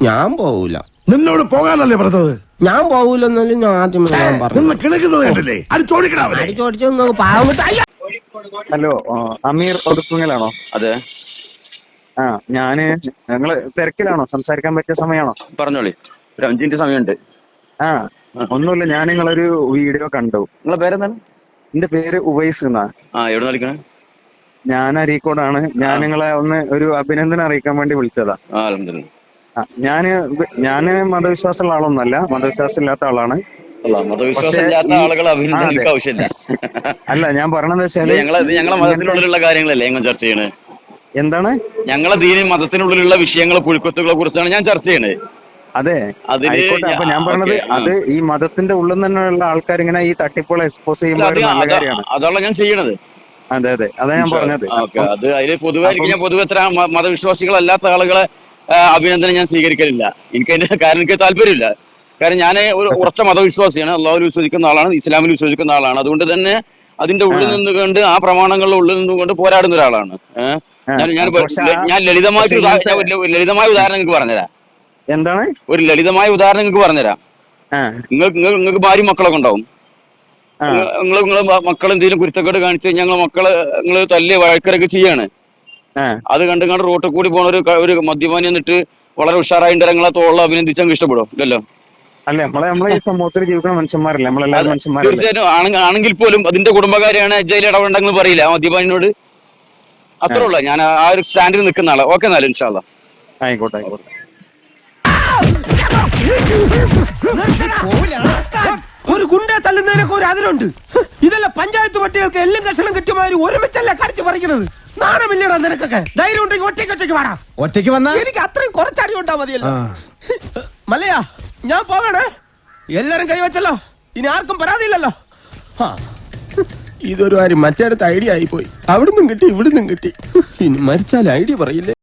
ഞാൻ പോവൂല. നിന്നോട് പോകാനല്ലേ പറഞ്ഞത്? ഞാൻ പോവൂലെന്നാലും ഞാൻ ആദ്യം ഞാൻ പറഞ്ഞു നിന്ന് കിണക്കുന്നത് കണ്ടില്ലേ? അടിച്ചോടിക്കണവരെ അടിച്ചോടിച്ച് നിങ്ങൾക്ക് പാവം കിട്ടാ ഹലോ ആ, അമീർ ഒടുക്കുങ്ങലാണോ അതെ. ആ ഞാൻ ഞങ്ങൾ തിരക്കിലാണോ? സംസാരിക്കാൻ പറ്റിയ സമയമാണോ? പറഞ്ഞോളി. ഒരു അഞ്ചു മിനിറ്റ് സമയമുണ്ട്. ആ ഒന്നുമില്ല. ഞാൻ നിങ്ങളൊരു വീഡിയോ കണ്ടു. നിങ്ങളെ പേരെന്താണ്? എന്റെ പേര് ഉവൈസ് എന്നാ. ആ എവിടെ വിളിക്കണേ? ഞാൻ അരീക്കോടാണ്. ഞാൻ നിങ്ങളെ ഒന്ന് ഒരു അഭിനന്ദനം അറിയിക്കാൻ വേണ്ടി വിളിച്ചതാ. ആ അലഹമില്ല ആ, ഞാൻ ഞാൻ മതവിശ്വാസമുള്ള ആളൊന്നല്ല മതവിശ്വാസം ഇല്ലാത്ത ആളാണ്. അല്ല ഞാൻ ഇത് വെച്ചാൽ ഞങ്ങളെ മതത്തിനുള്ളിലുള്ള കാര്യങ്ങളല്ലേ ഞങ്ങൾ ചർച്ച ചെയ്യണേ? എന്താണ്? ഞങ്ങളെ ദീനി മതത്തിനുള്ളിലുള്ള വിഷയങ്ങളെ പുഴുക്കത്തുകളെ കുറിച്ചാണ് ഞാൻ ചർച്ച ചെയ്യണേ. അതെ. ആയിക്കോട്ടെ അപ്പൊ ഞാൻ പറഞ്ഞത് അത് ഈ മതത്തിന്റെ ഉള്ളിൽ തന്നെയുള്ള ആൾക്കാർ ഇങ്ങനെ ഈ തട്ടിപ്പോൾ എക്സ്പോസ് ചെയ്യുമ്പോൾ നല്ല കാര്യമാണ്. അതാണ് ഞാൻ ചെയ്യണത്. അതെ അതെ. അതാ ഞാൻ പറഞ്ഞത്. അത് അതിൽ പൊതുവെ ഞാൻ പൊതുവെ ഇത്ര മ- മതവിശ്വാസികളല്ലാത്ത ആളുകളെ അഭിനന്ദനം ഞാൻ സ്വീകരിക്കലില്ല. എനിക്ക് അതിന്റെ കാരണം എനിക്ക് താല്പര്യമില്ല. കാരണം ഞാൻ ഒരു ഉറച്ച മതവിശ്വാസിയാണ്. അള്ളാഹുൽ വിശ്വസിക്കുന്ന ആളാണ് ഇസ്ലാമിൽ വിശ്വസിക്കുന്ന ആളാണ്. അതുകൊണ്ട് തന്നെ അതിന്റെ ഉള്ളിൽ നിന്നുകൊണ്ട് ആ പ്രമാണങ്ങളുടെ ഉള്ളിൽ നിന്നുകൊണ്ട് പോരാടുന്ന ഒരാളാണ്. ഞാൻ ഞാൻ ഞാൻ ലളിതമായിട്ട് ലളിതമായ ഉദാഹരണം നിങ്ങൾക്ക് പറഞ്ഞുതരാം. എന്താണ്? ഒരു ലളിതമായ ഉദാഹരണം നിങ്ങൾക്ക് പറഞ്ഞുതരാം. നിങ്ങൾക്ക് നിങ്ങൾക്ക് ഭാര്യ മക്കളൊക്കെ ഉണ്ടാവും. നിങ്ങൾ നിങ്ങൾ മക്കൾ എന്തെങ്കിലും കുരുത്തക്കേട് കാണിച്ചു കഴിഞ്ഞാൽ മക്കളെ നിങ്ങൾ തല്ല് വഴക്കരൊക്കെ ചെയ്യാണ്. അത് കണ്ടും കണ്ട് റോട്ടിൽ കൂടി പോണ ഒരു ഒരു മദ്യപാനി എന്നിട്ട് വളരെ ഉഷാറായിട്ട് ഞങ്ങളെ തോളിൽ അഭിനന്ദിച്ചാൽ ഇഷ്ടപ്പെടും. ഇല്ലല്ലോ? അല്ല? നമ്മളെ നമ്മളെ ഈ സമൂഹത്തിൽ ജീവിക്കുന്ന മനുഷ്യന്മാരല്ലേ? നമ്മളെല്ലാവരും മനുഷ്യന്മാരല്ലേ? തീർച്ചയായിട്ടും. ആണെങ്കിൽ പോലും അതിന്റെ കുടുംബകാരിയാണ് ജയിൽ ഇടപെടണ്ടെന്ന് പറയില്ല ആ മദ്യപാനിനോട്. അത്രേ ഉള്ളൂ. ഞാൻ ആ ഒരു സ്റ്റാൻഡിൽ നിൽക്കുന്ന ആളാ. ഓക്കെ എന്നാലും ഇൻഷാല്ല ആയിക്കോട്ടെ ആയിക്കോട്ടെ. ഒരു ഗുണ്ടെ തല്ലുന്നതിനൊക്കെ ഒരു അതിലുണ്ട് ഇതല്ല പഞ്ചായത്ത് പട്ടികൾക്ക് എല്ലാം കഷണം കിട്ടിയ ഒരുമിച്ചല്ല കടിച്ചു പറിക്കണത്? നാണമില്ലടാ നിനക്കൊക്കെ. ധൈര്യം ഉണ്ടെങ്കിൽ ഒറ്റയ്ക്ക് ഒറ്റയ്ക്ക് വാടാ. ഒറ്റയ്ക്ക് വന്നാ? എനിക്ക് അത്രയും കുറച്ചടി ഉണ്ടാ മതിയല്ലോ. മല്ലയാ ഞാൻ പോകണേ എല്ലാരും കൈവച്ചല്ലോ ഇനി ആർക്കും പരാതിയില്ലല്ലോ. ഇതൊരു കാര്യം മറ്റേടത്ത് ഐഡിയ ആയിപ്പോയി. അവിടുന്നും കിട്ടി ഇവിടുന്നും കിട്ടി. ഇനി മരിച്ചാൽ ഐഡിയ പറയില്ലേ?